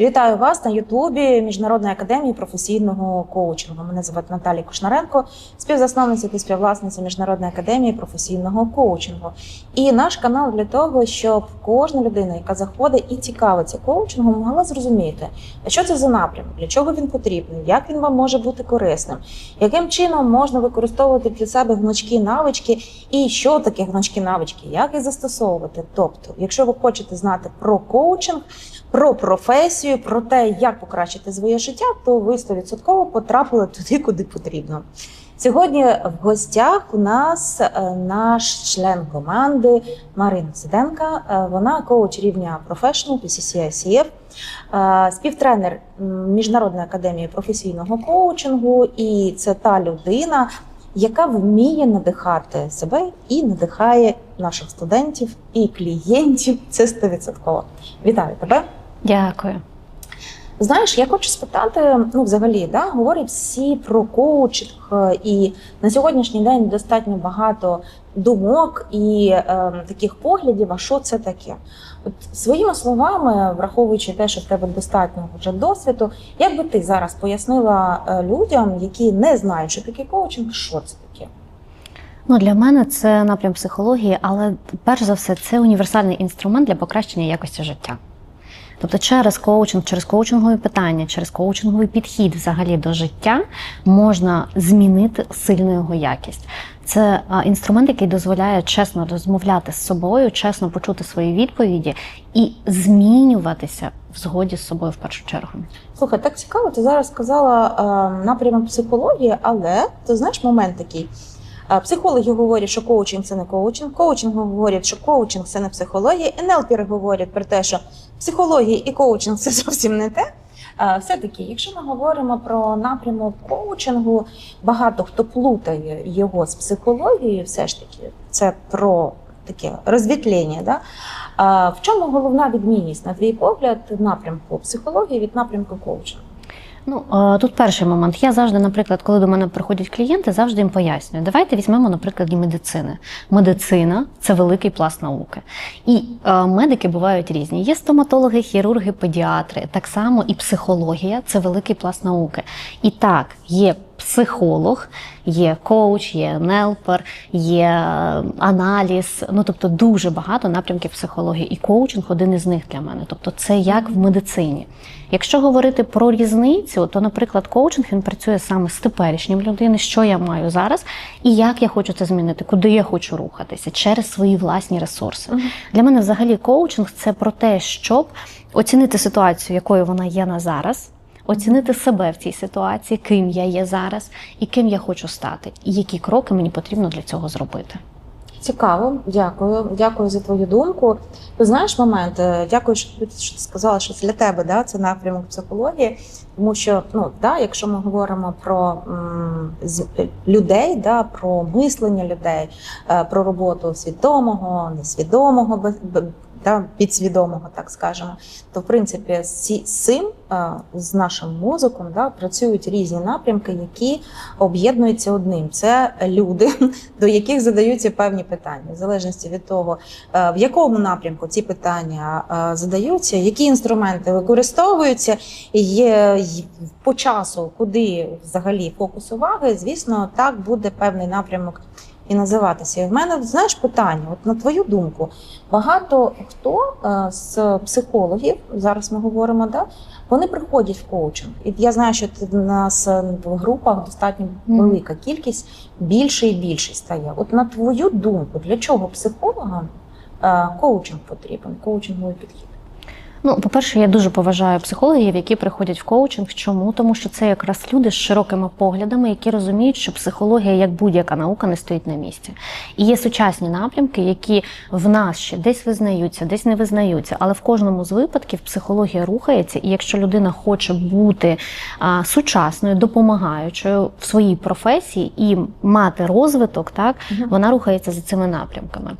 Вітаю вас на Ютубі Міжнародної академії професійного коучингу. Мене звати Наталія Кушнаренко, співзасновниця та співвласниця Міжнародної академії професійного коучингу. І наш канал для того, щоб кожна людина, яка заходить і цікавиться коучингом, могла зрозуміти, що це за напрямок, для чого він потрібний, як він вам може бути корисним, яким чином можна використовувати для себе гнучкі навички, і що таке гнучкі навички, як їх застосовувати. Тобто, якщо ви хочете знати про коучинг, про професію, про те, як покращити своє життя, то ви 100% потрапили туди, куди потрібно. Сьогодні в гостях у нас е, наш член команди Марина Сиденка. Е, Вона коуч рівня Professional PCC ICF, е, співтренер Міжнародної академії професійного коучингу, і це та людина, яка вміє надихати себе і надихає наших студентів і клієнтів. Це 100%. Вітаю тебе! Дякую. Знаєш, я хочу спитати: ну, взагалі, да, говорять всі про коучинг, е, і на сьогоднішній день достатньо багато думок і е, таких поглядів, а що це таке? От своїми словами, враховуючи те, що в тебе достатньо вже досвіду, як би ти зараз пояснила е, людям, які не знають, що таке коучинг, що це таке? Ну, для мене це напрям психології, але перш за все це універсальний інструмент для покращення якості життя. Тобто через коучинг, через коучингові питання, через коучинговий підхід взагалі до життя можна змінити сильну його якість. Це інструмент, який дозволяє чесно розмовляти з собою, чесно почути свої відповіді і змінюватися в згоді з собою в першу чергу. Слухай, так цікаво, ти зараз сказала напрямок психології, але ти знаєш момент такий. Психологи говорять, що коучинг це не коучинг, коучинг говорять, що коучинг це не психологія, НЛПери говорять про те, що психологія і коучинг це зовсім не те. Все-таки, якщо ми говоримо про напрямок коучингу, багато хто плутає його з психологією, все ж таки, це про таке розвітлення. Да? В чому головна відмінність, на твій погляд, напрямку психології від напрямку коучингу? Ну тут перший момент. Я завжди, наприклад, коли до мене приходять клієнти, завжди їм пояснюю. Давайте візьмемо, наприклад, і медицини. Медицина це великий пласт науки. І медики бувають різні. Є стоматологи, хірурги, педіатри. Так само і психологія це великий пласт науки. І так, є психолог, є коуч, є нелпер, є аналіз. Ну тобто дуже багато напрямків психології. І коучинг один із них для мене. Тобто, це як в медицині. Якщо говорити про різницю, то, наприклад, коучинг він працює саме з теперішнім людини, що я маю зараз, і як я хочу це змінити, куди я хочу рухатися через свої власні ресурси. Мгм. Для мене взагалі коучинг це про те, щоб оцінити ситуацію, якою вона є на зараз. Оцінити себе в цій ситуації, ким я є зараз і ким я хочу стати, і які кроки мені потрібно для цього зробити. Цікаво, дякую. Дякую за твою думку. Ти знаєш момент? е, Дякую, що ти сказала, що для тебе да, це напрямок психології. Тому що, ну да, якщо ми говоримо про м, людей, да, про мислення людей, е, про роботу свідомого, несвідомого, да, підсвідомого, так скажемо, то в принципі з цим е, з нашим мозоком да, працюють різні напрямки, які об'єднуються одним. Це люди, до яких задаються певні питання, в залежності від того, е, в якому напрямку ці питання е, задаються, які інструменти використовуються, є по часу, куди взагалі фокус уваги, звісно, так буде певний напрямок і називатися. І в мене знаєш питання, от на твою думку, багато хто е, з психологів, зараз ми говоримо, да, вони приходять в коучинг. І я знаю, що в нас е, в групах достатньо велика кількість, більше і більше стає. От на твою думку, для чого психологам е, коучинг потрібен, коучинговий підхід? Ну, по-перше, я дуже поважаю психологів, які приходять в коучинг. Чому? Тому що це якраз люди з широкими поглядами, які розуміють, що психологія, як будь-яка наука, не стоїть на місці. І є сучасні напрямки, які в нас ще десь визнаються, десь не визнаються. Але в кожному з випадків психологія рухається, і якщо людина хоче бути а, сучасною, допомагаючою в своїй професії і мати розвиток, так Мгм. вона рухається за цими напрямками.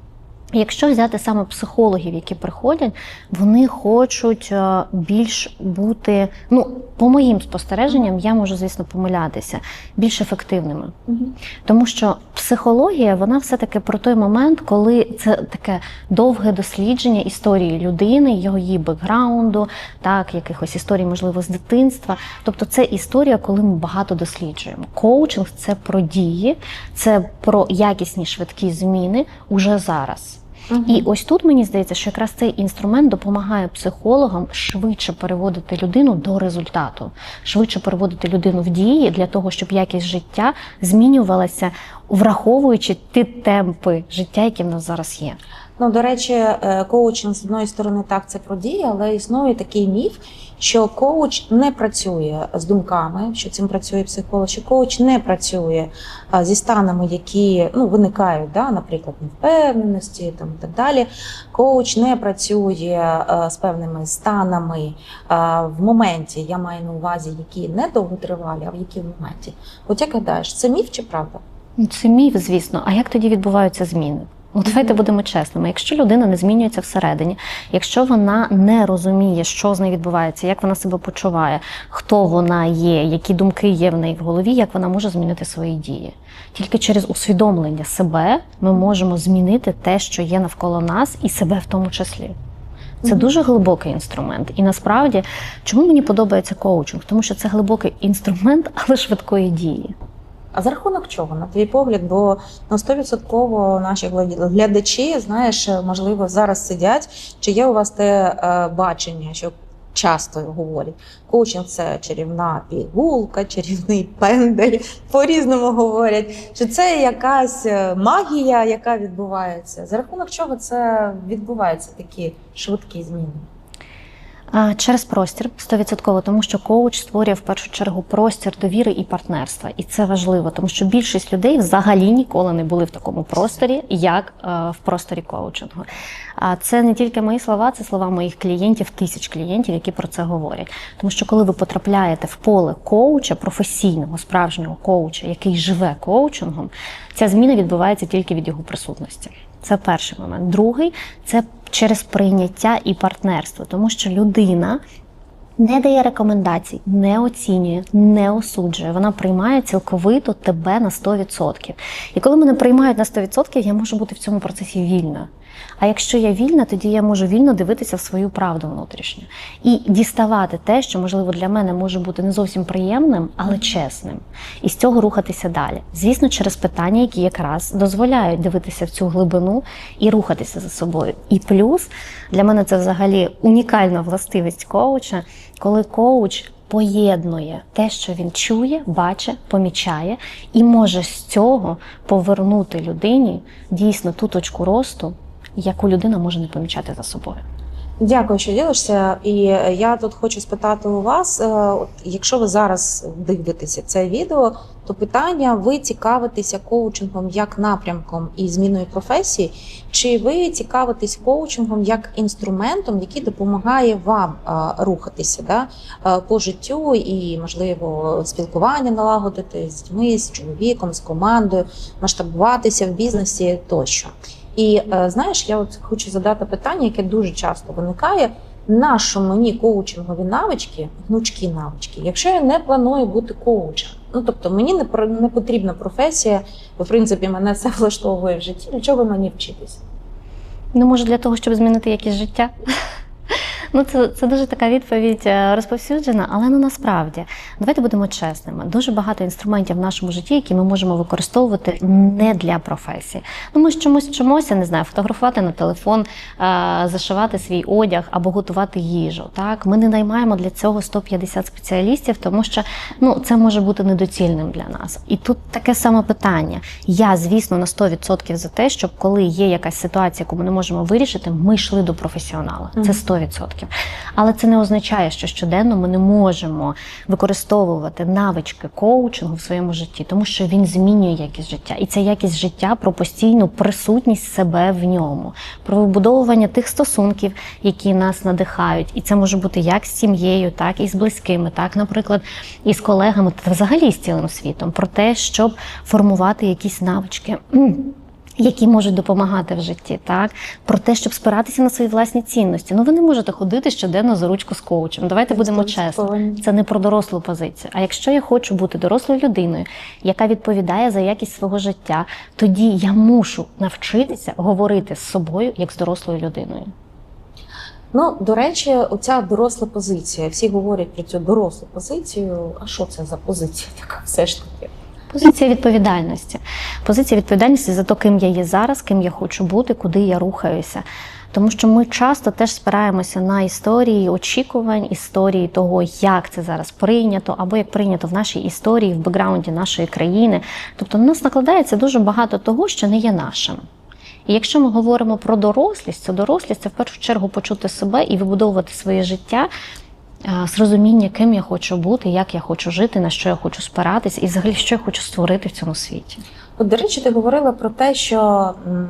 Якщо взяти саме психологів, які приходять, вони хочуть е, більш бути, ну по моїм спостереженням, я можу, звісно, помилятися, більш ефективними. Тому що психологія, вона все-таки про той момент, коли це таке довге дослідження історії людини, його її бекграунду, так, якихось історій, можливо, з дитинства. Тобто це історія, коли ми багато досліджуємо. Коучинг це про дії, це про якісні швидкі зміни уже зараз. І ось тут мені здається, що якраз цей інструмент допомагає психологам швидше переводити людину до результату, швидше переводити людину в дії для того, щоб якість життя змінювалася, враховуючи ті темпи життя, які в нас зараз є. Ну, до речі, е, коучинг з одної сторони так це про дії, але існує такий міф, що коуч не працює з думками, що цим працює психолог, що коуч не працює зі станами, які ну, виникають, да, наприклад, невпевненості там, і так далі. Коуч не працює е, з певними станами е, в моменті, я маю на увазі, які не довготривалі, а в які в моменті. От як гадаєш, це міф чи правда? Це міф, звісно. А як тоді відбуваються зміни? Ну, давайте будемо чесними. Якщо людина не змінюється всередині, якщо вона не розуміє, що з нею відбувається, як вона себе почуває, хто вона є, які думки є в неї в голові, як вона може змінити свої дії. Тільки через усвідомлення себе ми можемо змінити те, що є навколо нас, і себе в тому числі. Це дуже глибокий інструмент. І насправді, чому мені подобається коучинг? Тому що це глибокий інструмент, але швидкої дії. А за рахунок чого, на твій погляд? Бо ну, 100% наші глядачі, знаєш, можливо, зараз сидять. Чи є у вас те е, бачення, що часто говорять, коучинг це чарівна пігулка, чарівний пендель, по-різному говорять. Чи це якась е, магія, яка відбувається? За рахунок чого це відбуваються такі швидкі зміни? Через простір 100%, тому що коуч створює в першу чергу простір довіри і партнерства. І це важливо, тому що більшість людей взагалі ніколи не були в такому просторі, як е, в просторі коучингу. А це не тільки мої слова, це слова моїх клієнтів, тисяч клієнтів, які про це говорять. Тому що коли ви потрапляєте в поле коуча, професійного, справжнього коуча, який живе коучингом, ця зміна відбувається тільки від його присутності. Це перший момент. Другий це через прийняття і партнерство, тому що людина не дає рекомендацій, не оцінює, не осуджує. Вона приймає цілковито тебе на 100%. І коли мене приймають на 100%, я можу бути в цьому процесі вільна. А якщо я вільна, тоді я можу вільно дивитися в свою правду внутрішню і діставати те, що можливо для мене може бути не зовсім приємним, але чесним, і з цього рухатися далі. Звісно, через питання, які якраз дозволяють дивитися в цю глибину і рухатися за собою. І плюс для мене це взагалі унікальна властивість коуча, коли коуч. Поєднує те, що він чує, бачить, помічає, і може з цього повернути людині дійсно ту точку росту, яку людина може не помічати за собою. Дякую, що ділишся. І е, я тут хочу спитати у вас: е, от якщо ви зараз дивитеся це відео, то питання: ви цікавитеся коучингом як напрямком і зміною професії, чи ви цікавитесь коучингом як інструментом, який допомагає вам е, рухатися да, по життю і, можливо, спілкування налагодити з дітьми, з чоловіком, з командою, масштабуватися в бізнесі тощо. І е, знаєш, я от хочу задати питання, яке дуже часто виникає. Нащо мені коучингові навички, гнучкі навички, якщо я не планую бути коучем? Ну тобто мені не не потрібна професія, бо в принципі мене це влаштовує в житті. Для чого мені вчитися? Ну, може, для того, щоб змінити якість життя. Ну, це це дуже така відповідь е, розповсюджена, але ну насправді давайте будемо чесними. Дуже багато інструментів в нашому житті, які ми можемо використовувати не для професії. Ну, ми чомусь вчимося, не знаю, фотографувати на телефон, е, зашивати свій одяг або готувати їжу. Так, ми не наймаємо для цього 150 спеціалістів, тому що ну це може бути недоцільним для нас. І тут таке саме питання. Я, звісно, на 100% за те, щоб коли є якась ситуація, яку ми не можемо вирішити, ми йшли до професіонала. Це 100%. Але це не означає, що щоденно ми не можемо використовувати навички коучингу в своєму житті, тому що він змінює якість життя. І це якість життя про постійну присутність себе в ньому, про вибудовування тих стосунків, які нас надихають. І це може бути як з сім'єю, так і з близькими, так, наприклад, і з колегами, та взагалі з цілим світом, про те, щоб формувати якісь навички. Які можуть допомагати в житті, так про те, щоб спиратися на свої власні цінності. Ну ви не можете ходити щоденно за ручку з коучем. Давайте будемо чесні. Це не про дорослу позицію. А якщо я хочу бути дорослою людиною, яка відповідає за якість свого життя, тоді я мушу навчитися говорити з собою як з дорослою людиною. Ну, до речі, оця доросла позиція. Всі говорять про цю дорослу позицію. А що це за позиція така все ж таки? Позиція відповідальності. Позиція відповідальності за те, ким я є зараз, ким я хочу бути, куди я рухаюся. Тому що ми часто теж спираємося на історії очікувань, історії того, як це зараз прийнято, або як прийнято в нашій історії, в бекграунді нашої країни. Тобто на нас накладається дуже багато того, що не є нашим. І якщо ми говоримо про дорослість, то дорослість це в першу чергу почути себе і вибудовувати своє життя з розуміння, ким я хочу бути, як я хочу жити, на що я хочу спиратись, і взагалі що я хочу створити в цьому світі. От, до речі, ти говорила про те, що м,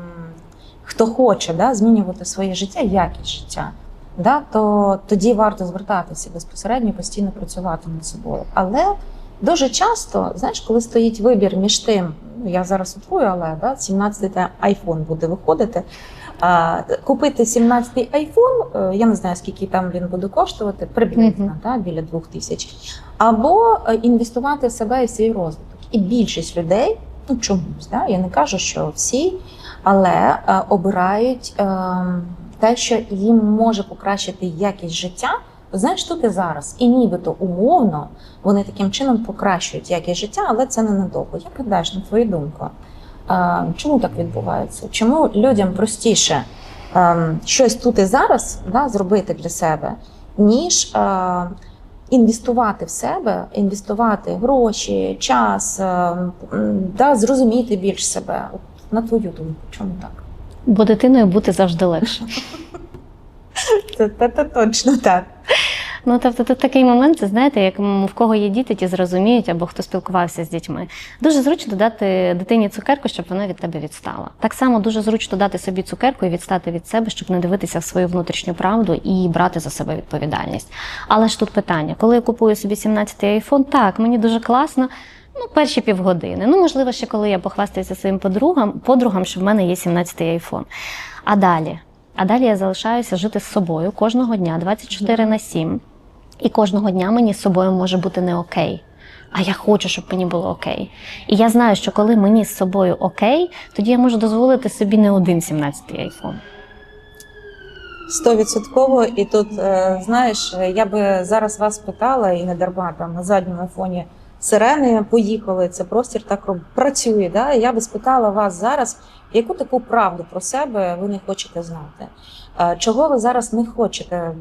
хто хоче да, змінювати своє життя, якість життя, да, то тоді варто звертатися безпосередньо, постійно працювати над собою. Але дуже часто, знаєш, коли стоїть вибір між тим, ну я зараз утрую, але да, 17-й айфон буде виходити. А, купити 17-й айфон, е, я не знаю, скільки там він буде коштувати, приблизно Мгм. да, біля двох тисяч, або е, інвестувати в себе і в свій розвиток. І більшість людей ну чомусь, да? я не кажу, що всі, але е, обирають е, те, що їм може покращити якість життя. Знаєш, тут і зараз, і нібито умовно вони таким чином покращують якість життя, але це ненадовго. Як гадаєш, на твою думку, чому так відбувається? Чому людям простіше щось тут і зараз да, зробити для себе, ніж інвестувати в себе, інвестувати гроші, час, да, зрозуміти більш себе. От На твою думку, чому так? Бо дитиною бути завжди легше. Це точно так. Ну, тобто, тут такий момент, це знаєте, як в кого є діти, ті зрозуміють, або хто спілкувався з дітьми. Дуже зручно дати дитині цукерку, щоб вона від тебе відстала. Так само дуже зручно дати собі цукерку і відстати від себе, щоб не дивитися в свою внутрішню правду і брати за себе відповідальність. Але ж тут питання: коли я купую собі 17-й айфон, так, мені дуже класно. Ну, перші півгодини. Ну, можливо, ще коли я похвастаюся своїм подругам, подругам, що в мене є 17-й айфон. А далі? А далі я залишаюся жити з собою кожного дня, 24 на 7. І кожного дня мені з собою може бути не окей. А я хочу, щоб мені було окей. І я знаю, що коли мені з собою окей, тоді я можу дозволити собі не один 17-й айфон. Стовідсотково, і тут е, знаєш, я би зараз вас питала, і не дарма там на задньому фоні сирени поїхали. Це простір так працює. Да? Я би спитала вас зараз, яку таку правду про себе ви не хочете знати? Е, Чого ви зараз не хочете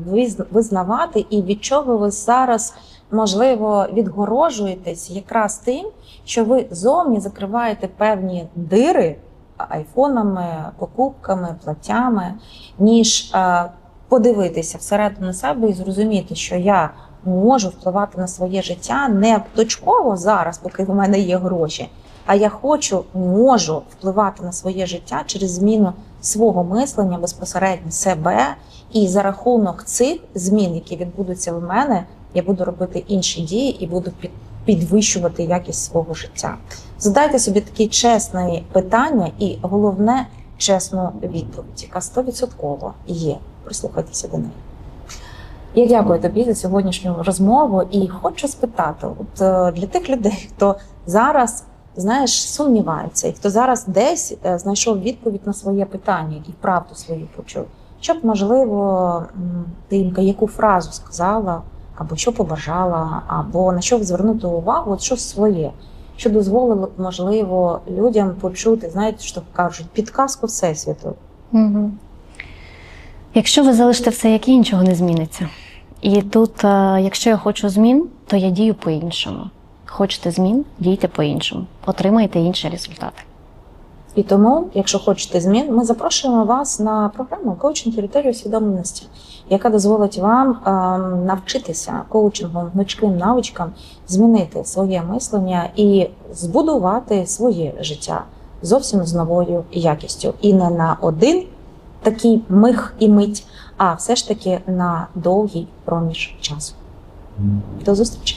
визнавати, і від чого ви зараз можливо відгорожуєтесь якраз тим, що ви зовні закриваєте певні дири айфонами, покупками, платтями, ніж е, подивитися всередину себе і зрозуміти, що я можу впливати на своє життя не точково зараз, поки в мене є гроші. А я хочу, можу впливати на своє життя через зміну свого мислення безпосередньо себе. І за рахунок цих змін, які відбудуться в мене, я буду робити інші дії і буду під- підвищувати якість свого життя. Задайте собі такі чесні питання, і головне чесну відповідь, яка 100% є. Прислухайтеся до неї. Я дякую тобі за сьогоднішню розмову і хочу спитати: от е, для тих людей, хто зараз знаєш, сумнівається, і хто зараз десь е, знайшов відповідь на своє питання і правду свою почув. Що б, можливо, м, ти їм яку фразу сказала, або що побажала, або на що звернути увагу, от щось своє, що дозволило можливо, людям почути, знаєте, що кажуть, підказку Всесвіту. Угу. Якщо ви залишите все, як є, нічого не зміниться. І тут, е, якщо я хочу змін, то я дію по-іншому. Хочете змін, дійте по-іншому. Отримайте інші результати. І тому, якщо хочете змін, ми запрошуємо вас на програму коучинг території усвідомленості, яка дозволить вам ем, навчитися коучингом, гнучким навичкам, змінити своє мислення і збудувати своє життя зовсім з новою якістю. І не на один такий миг і мить, а все ж таки на довгий проміж часу. До зустрічі!